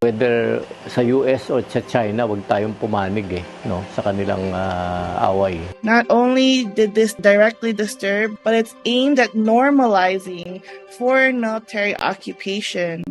whether sa US or sa China, wag tayong pumanig eh, no, sa kanilang ah, away. Not only did this directly disturb, but it's aimed at normalizing foreign military occupation.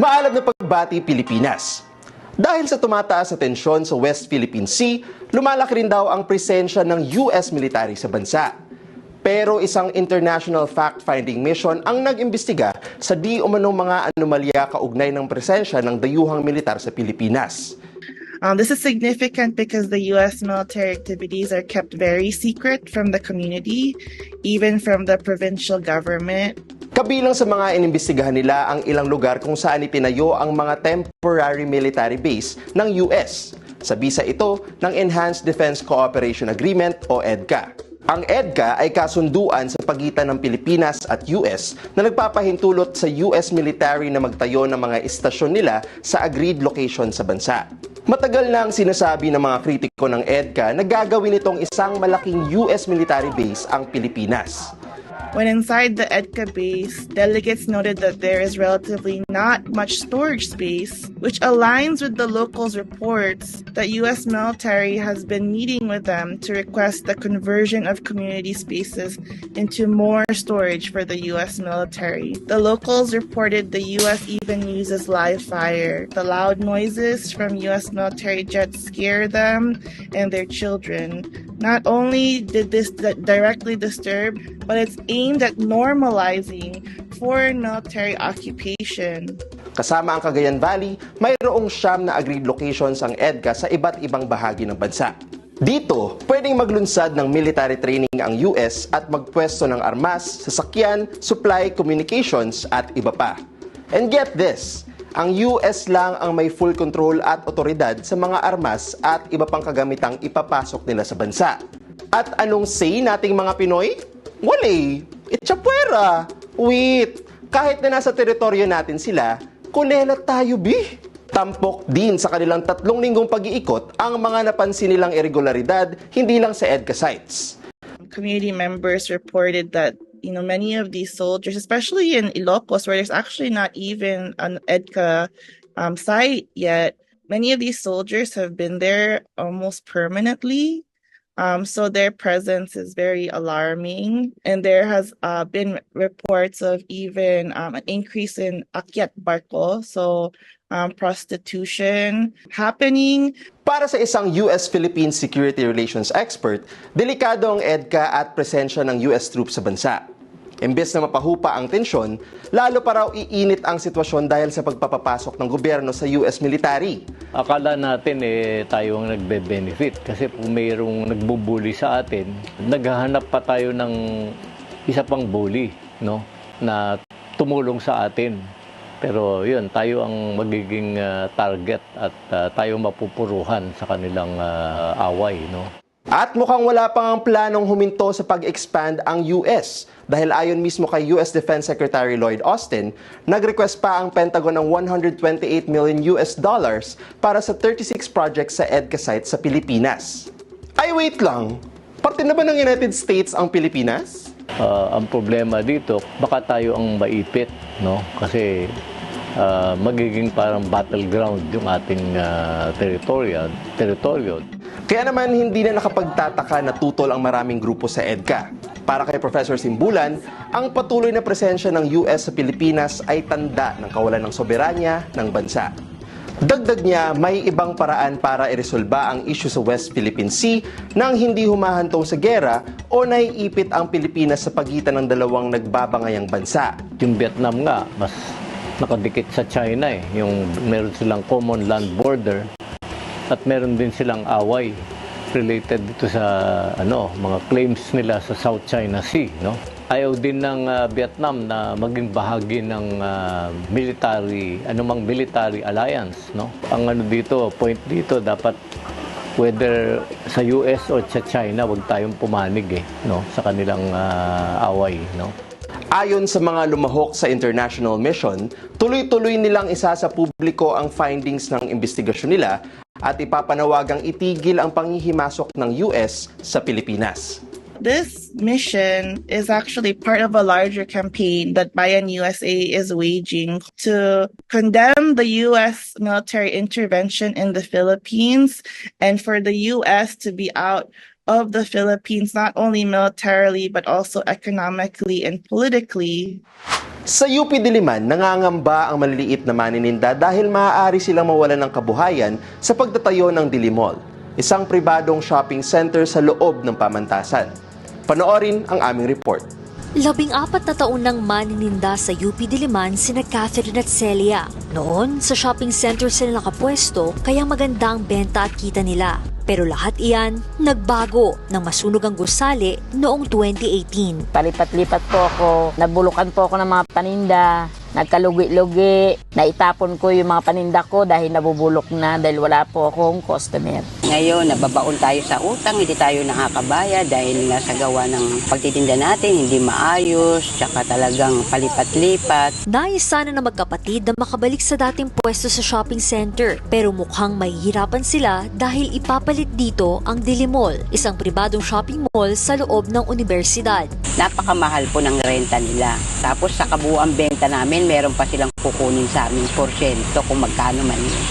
Maalab na pagbati Pilipinas. Dahil sa tumataas na tensyon sa West Philippine Sea, lumalaki rin daw ang presensya ng US military sa bansa. Pero isang international fact-finding mission ang nag-imbestiga sa di umanong mga anomalya kaugnay ng presensya ng dayuhang militar sa Pilipinas. Um, this is significant because the U.S. military activities are kept very secret from the community, even from the provincial government. Kabilang sa mga inimbestigahan nila ang ilang lugar kung saan itinayo ang mga temporary military base ng US. Sa bisa ito ng Enhanced Defense Cooperation Agreement o EDCA. Ang EDCA ay kasunduan sa pagitan ng Pilipinas at US na nagpapahintulot sa US military na magtayo ng mga istasyon nila sa agreed location sa bansa. Matagal na ang sinasabi ng mga kritiko ng EDCA na gagawin itong isang malaking US military base ang Pilipinas. When inside the EDCA base, delegates noted that there is relatively not much storage space, which aligns with the locals' reports that U.S. military has been meeting with them to request the conversion of community spaces into more storage for the U.S. military. The locals reported the U.S. even uses live fire. The loud noises from U.S. military jets scare them and their children. Not only did this di- directly disturb, but it's aimed at normalizing foreign military occupation. Kasama ang Cagayan Valley, mayroong siyam na agreed locations ang EDCA sa iba't ibang bahagi ng bansa. Dito, pwedeng maglunsad ng military training ang US at magpwesto ng armas, sasakyan, supply, communications at iba pa. And get this, ang US lang ang may full control at otoridad sa mga armas at iba pang kagamitang ipapasok nila sa bansa. At anong say nating mga Pinoy? Wale, itchapwera. Wait, kahit na nasa teritoryo natin sila, kulelat tayo, bi. Tampok din sa kanilang tatlong linggong pag-iikot ang mga napansin nilang irregularidad hindi lang sa EDCA sites. Community members reported that you know many of these soldiers, especially in Ilocos, where there's actually not even an EDCA um, site yet, many of these soldiers have been there almost permanently. Um, so their presence is very alarming, and there has uh, been reports of even um, an increase in akyat barko, so um, prostitution happening. Para sa isang US-Philippine security relations expert, delikado ang EDCA at presensya ng US troops sa bansa. Imbes na mapahupa ang tensyon, lalo pa raw iinit ang sitwasyon dahil sa pagpapapasok ng gobyerno sa US military. Akala natin eh tayo ang nagbe-benefit kasi kung mayroong nagbubuli sa atin, naghahanap pa tayo ng isa pang bully, no? Na tumulong sa atin. Pero yun, tayo ang magiging ah, target at ah, tayo mapupuruhan sa kanilang ah, away, no? At mukhang wala pang ang planong huminto sa pag-expand ang US dahil ayon mismo kay US Defense Secretary Lloyd Austin, nag-request pa ang Pentagon ng 128 million US dollars para sa 36 projects sa EDCA sites sa Pilipinas. Ay wait lang, parte na ba ng United States ang Pilipinas? Ah, ang problema dito, baka tayo ang maipit, no? Kasi ah, magiging parang battleground yung ating uh, teritoryo, teritoryo. Kaya naman hindi na nakapagtataka na tutol ang maraming grupo sa EDCA. Para kay Professor Simbulan, ang patuloy na presensya ng US sa Pilipinas ay tanda ng kawalan ng soberanya ng bansa. Dagdag niya, may ibang paraan para iresolba ang issue sa West Philippine Sea nang hindi humahantong sa gera o naiipit ang Pilipinas sa pagitan ng dalawang nagbabangayang bansa. Yung Vietnam nga, mas nakadikit sa China eh. Yung meron silang common land border at meron din silang away related dito sa ano mga claims nila sa South China Sea no ayaw din ng ah, Vietnam na maging bahagi ng ah, military anumang military alliance no ang ano dito point dito dapat whether sa US or sa China wag tayong pumanig eh no sa kanilang ah, away no Ayon sa mga lumahok sa international mission, tuloy-tuloy nilang isa sa publiko ang findings ng investigasyon nila at ipapanawagang itigil ang panghihimasok ng US sa Pilipinas. This mission is actually part of a larger campaign that Bayan USA is waging to condemn the U.S. military intervention in the Philippines and for the U.S. to be out of the Philippines, not only militarily, but also economically and politically. Sa UP Diliman, nangangamba ang maliliit na manininda dahil maaari silang mawalan ng kabuhayan sa pagtatayo ng Dilimol, isang pribadong shopping center sa loob ng pamantasan. Panoorin ang aming report. Labing apat na taon nang manininda sa UP Diliman sina Catherine at Celia. Noon, sa shopping center sila nakapwesto kaya maganda ang benta at kita nila. Pero lahat iyan nagbago nang masunog ang gusali noong 2018. Palipat-lipat po ako, nabulukan po ako ng mga paninda, nagkalugi-lugi, naitapon ko yung mga paninda ko dahil nabubulok na dahil wala po akong customer. Ngayon, nababaon tayo sa utang, hindi tayo nakakabaya dahil nga sa gawa ng pagtitinda natin, hindi maayos, tsaka talagang palipat-lipat. Nais sana na magkapatid na makabalik sa dating pwesto sa shopping center pero mukhang mahihirapan sila dahil ipapalit dito ang Dilimol, isang pribadong shopping mall sa loob ng universidad. Napakamahal po ng renta nila. Tapos sa kabuuan benta namin, meron pa silang kukunin sa aming porsyento kung magkano man yun.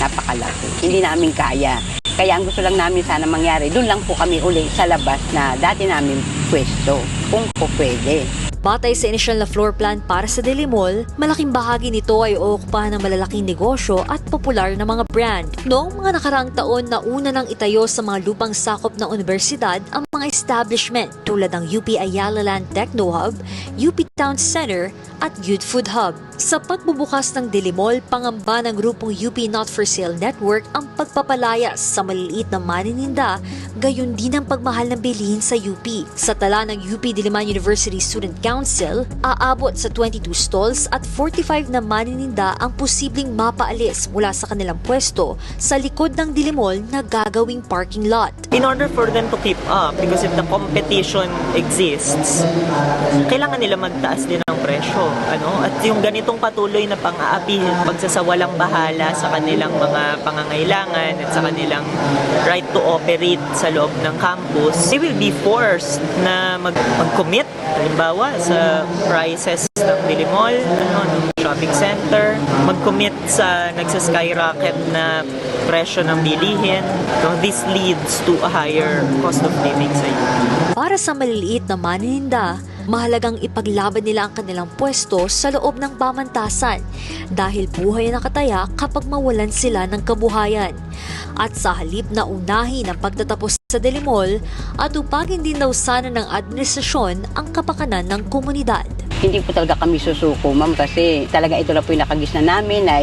Napakalaki. Hindi namin kaya. Kaya ang gusto lang namin sana mangyari, doon lang po kami uli sa labas na dati namin pwesto, kung po pwede. Batay sa inisyal na floor plan para sa Deli Mall, malaking bahagi nito ay uukupahan ng malalaking negosyo at popular na mga brand. Noong mga nakaraang taon na una nang itayo sa mga lupang sakop ng universidad ang mga establishment tulad ng UP Ayala Land Techno Hub, UP Town Center at Youth Food Hub. Sa pagbubukas ng Deli Mall, pangamba ng grupong UP Not For Sale Network ang pagpapalayas sa maliliit na manininda, gayon din ang pagmahal ng bilihin sa UP. Sa tala ng UP Diliman University Student Council, aabot sa 22 stalls at 45 na manininda ang posibleng mapaalis mula sa kanilang pwesto sa likod ng Dilimol na gagawing parking lot. in order for them to keep up, because if the competition exists, kailangan nila magtaas din ng presyo. Ano? At yung ganitong patuloy na pang-aapi, pagsasawalang bahala sa kanilang mga pangangailangan at sa kanilang right to operate sa loob ng campus, they will be forced na mag- mag-commit, halimbawa, sa prices ng Dilimol, ano, ng shopping center, mag-commit sa nagsaskyrocket na presyo ng bilihin. So, this leads to a higher cost of living sa UP. Para sa maliliit na manininda, mahalagang ipaglaban nila ang kanilang pwesto sa loob ng pamantasan dahil buhay na nakataya kapag mawalan sila ng kabuhayan. At sa halip na unahin ang pagtatapos sa Delimol, at upagin din daw ng administrasyon ang kapakanan ng komunidad. Hindi po talaga kami susuko, ma'am, kasi talaga ito na po yung nakagisna namin, na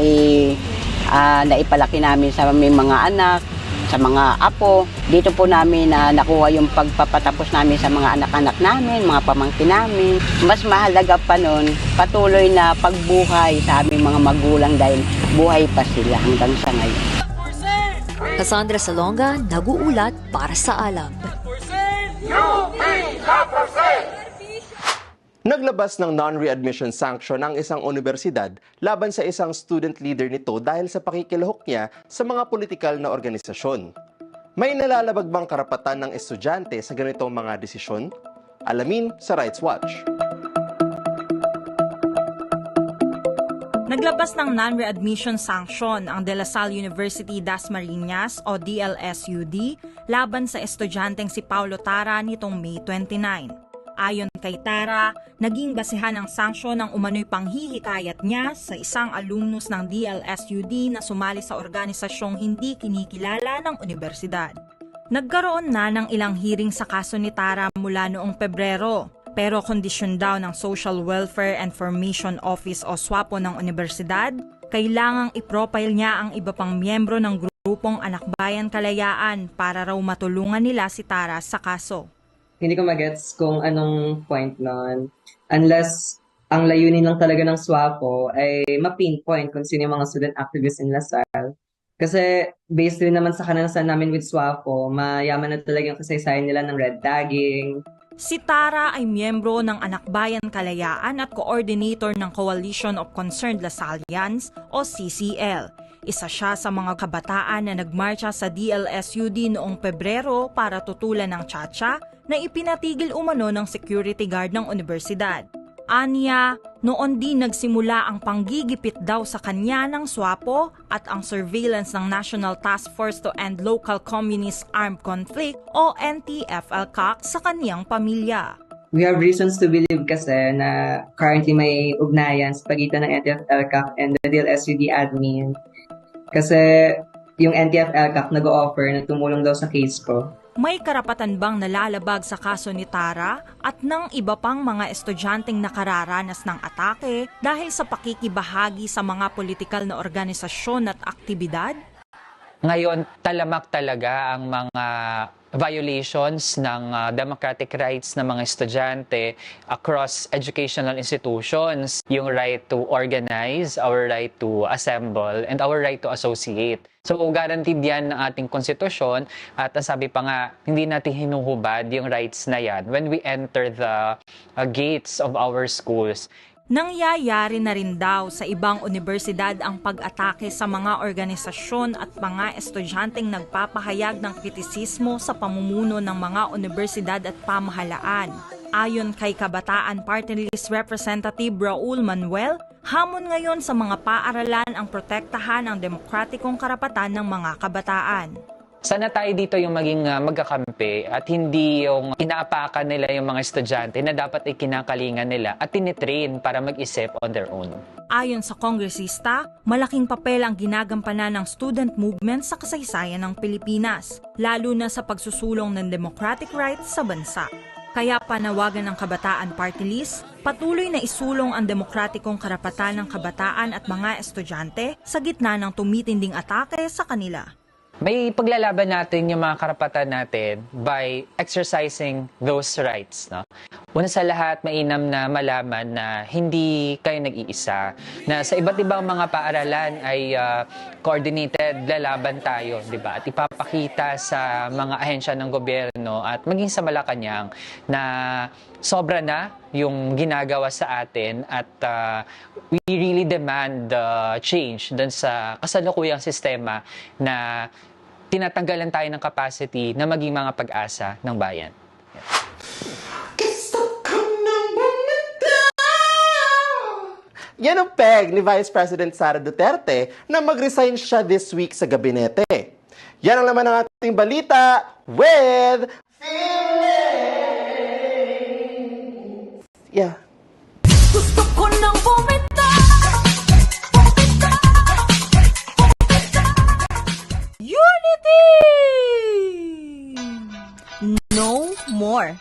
ah, naipalaki namin sa aming mga anak, sa mga apo. Dito po namin na nakuha yung pagpapatapos namin sa mga anak-anak namin, mga pamangkin namin. Mas mahalaga pa nun, patuloy na pagbuhay sa aming mga magulang dahil buhay pa sila hanggang sa ngayon. Cassandra Salonga, nag-uulat para sa Alab. Naglabas ng non-readmission sanction ang isang universidad laban sa isang student leader nito dahil sa pakikilahok niya sa mga politikal na organisasyon. May nalalabag bang karapatan ng estudyante sa ganitong mga desisyon? Alamin sa Rights Watch. Naglabas ng non-readmission sanction ang De La Salle University Dasmariñas o DLSUD laban sa estudyanteng si Paulo Tara nitong May 29. Ayon kay Tara, naging basehan ang sanksyon ng umano'y panghihikayat niya sa isang alumnus ng DLSUD na sumali sa organisasyong hindi kinikilala ng universidad. Nagkaroon na ng ilang hearing sa kaso ni Tara mula noong Pebrero, pero kondisyon daw ng Social Welfare and Formation Office o SWAPO ng universidad, kailangang i-profile niya ang iba pang miyembro ng grupong Anakbayan Kalayaan para raw matulungan nila si Tara sa kaso. hindi ko magets kung anong point nun. Unless ang layunin lang talaga ng SWAPO ay ma-pinpoint kung sino yung mga student activists in LaSalle. Kasi based rin naman sa kananasan namin with SWAPO, mayaman na talaga yung kasaysayan nila ng red tagging, Si Tara ay miyembro ng Anakbayan Kalayaan at coordinator ng Coalition of Concerned Lasallians o CCL. Isa siya sa mga kabataan na nagmarcha sa DLSUD noong Pebrero para tutulan ng tsatsya na ipinatigil umano ng security guard ng universidad. Anya, noon din nagsimula ang panggigipit daw sa kanya ng SWAPO at ang surveillance ng National Task Force to End Local Communist Armed Conflict o NTFL-CAC sa kaniyang pamilya. We have reasons to believe kasi na currently may ugnayan sa pagitan ng NTF-LCAC and the DLSUD admin. Kasi yung NTF-LCAC nag-offer na tumulong daw sa case ko. May karapatan bang nalalabag sa kaso ni Tara at ng iba pang mga estudyanteng nakararanas ng atake dahil sa pakikibahagi sa mga politikal na organisasyon at aktibidad? Ngayon, talamak talaga ang mga violations ng uh, democratic rights ng mga estudyante across educational institutions, yung right to organize, our right to assemble, and our right to associate. So, guaranteed yan ng ating konstitusyon at sabi pa nga, hindi natin hinuhubad yung rights na yan when we enter the uh, gates of our schools. Nangyayari na rin daw sa ibang universidad ang pag-atake sa mga organisasyon at mga estudyanteng nagpapahayag ng kritisismo sa pamumuno ng mga universidad at pamahalaan. Ayon kay Kabataan Party List Representative Raul Manuel, hamon ngayon sa mga paaralan ang protektahan ang demokratikong karapatan ng mga kabataan. Sana tayo dito yung maging uh, magkakampi at hindi yung inaapakan nila yung mga estudyante na dapat ay kinakalingan nila at tinitrain para mag-isip on their own. Ayon sa kongresista, malaking papel ang ginagampanan ng student movement sa kasaysayan ng Pilipinas, lalo na sa pagsusulong ng democratic rights sa bansa. Kaya panawagan ng Kabataan Party List, patuloy na isulong ang demokratikong karapatan ng kabataan at mga estudyante sa gitna ng tumitinding atake sa kanila. May paglalaban natin yung mga karapatan natin by exercising those rights. No? Una sa lahat, mainam na malaman na hindi kayo nag-iisa. Na sa iba't ibang mga paaralan ay uh, coordinated, lalaban tayo, di ba? At ipapakita sa mga ahensya ng gobyerno at maging sa Malacanang na sobra na yung ginagawa sa atin at uh, we really demand uh, change dun sa kasalukuyang sistema na tinatanggalan tayo ng capacity na maging mga pag-asa ng bayan. Yan ang peg ni Vice President Sara Duterte na mag-resign siya this week sa gabinete. Yan ang laman ng ating balita with Feelings. Yeah. Gusto ko nang bumita! No more.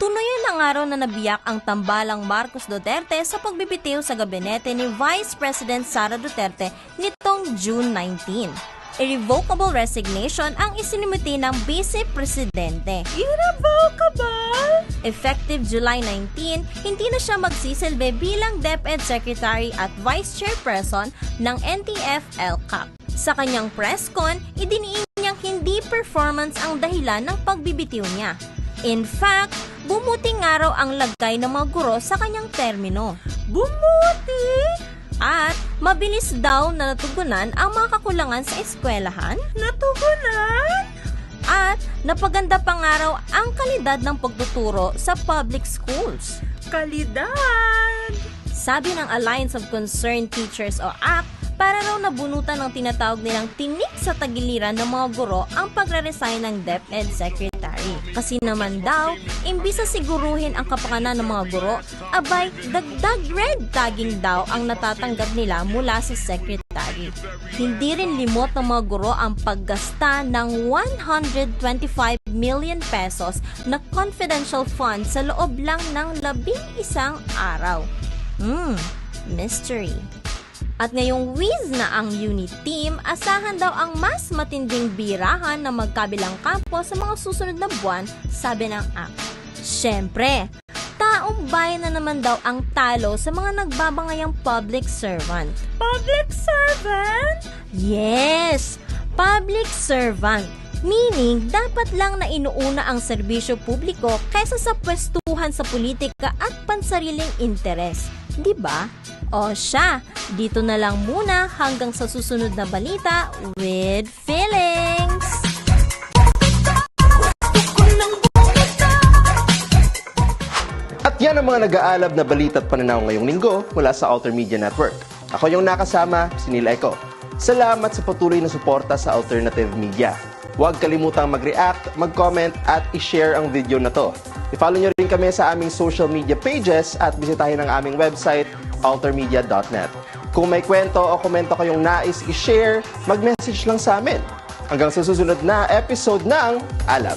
Tuloy ang araw na nabiyak ang tambalang Marcos Duterte sa pagbibitiw sa gabinete ni Vice President Sara Duterte nitong June 19. Irrevocable resignation ang isinimuti ng Vice Presidente. Irrevocable? Effective July 19, hindi na siya magsisilbi bilang DepEd Secretary at Vice Chairperson ng NTF-LCAC. Sa kanyang press con, idiniin niyang hindi performance ang dahilan ng pagbibitiw niya. In fact, bumuting araw ang lagay ng mga guro sa kanyang termino. Bumuti? At mabilis daw na natugunan ang mga kakulangan sa eskwelahan. Natugunan? At napaganda pang araw ang kalidad ng pagtuturo sa public schools. Kalidad! Sabi ng Alliance of Concerned Teachers o ACT, para raw nabunutan ng tinatawag nilang tinik sa tagiliran ng mga guro ang pagre-resign ng DepEd Secretary. Kasi naman daw, imbis na siguruhin ang kapakanan ng mga guro, abay, dagdag red tagging daw ang natatanggap nila mula sa Secretary. Hindi rin limot ng mga guro ang paggasta ng 125 million pesos na confidential fund sa loob lang ng labing isang araw. Hmm, mystery. At ngayong whiz na ang unit team, asahan daw ang mas matinding birahan na magkabilang kampo sa mga susunod na buwan, sabi ng act. Siyempre, taong bayan na naman daw ang talo sa mga nagbabangayang public servant. Public servant? Yes! Public servant. Meaning, dapat lang na inuuna ang serbisyo publiko kaysa sa pwesto kaguluhan sa politika at pansariling interes. Di ba? O siya, dito na lang muna hanggang sa susunod na balita with feelings! Yan ang mga nag-aalab na balita at pananaw ngayong linggo mula sa Alter Media Network. Ako yung nakasama, si Neil Eco. Salamat sa patuloy na suporta sa Alternative Media. Huwag kalimutang mag-react, mag-comment at i-share ang video na to. I-follow nyo rin kami sa aming social media pages at bisitahin ang aming website, altermedia.net. Kung may kwento o komento kayong nais i-share, mag-message lang sa amin. Hanggang sa susunod na episode ng Alab.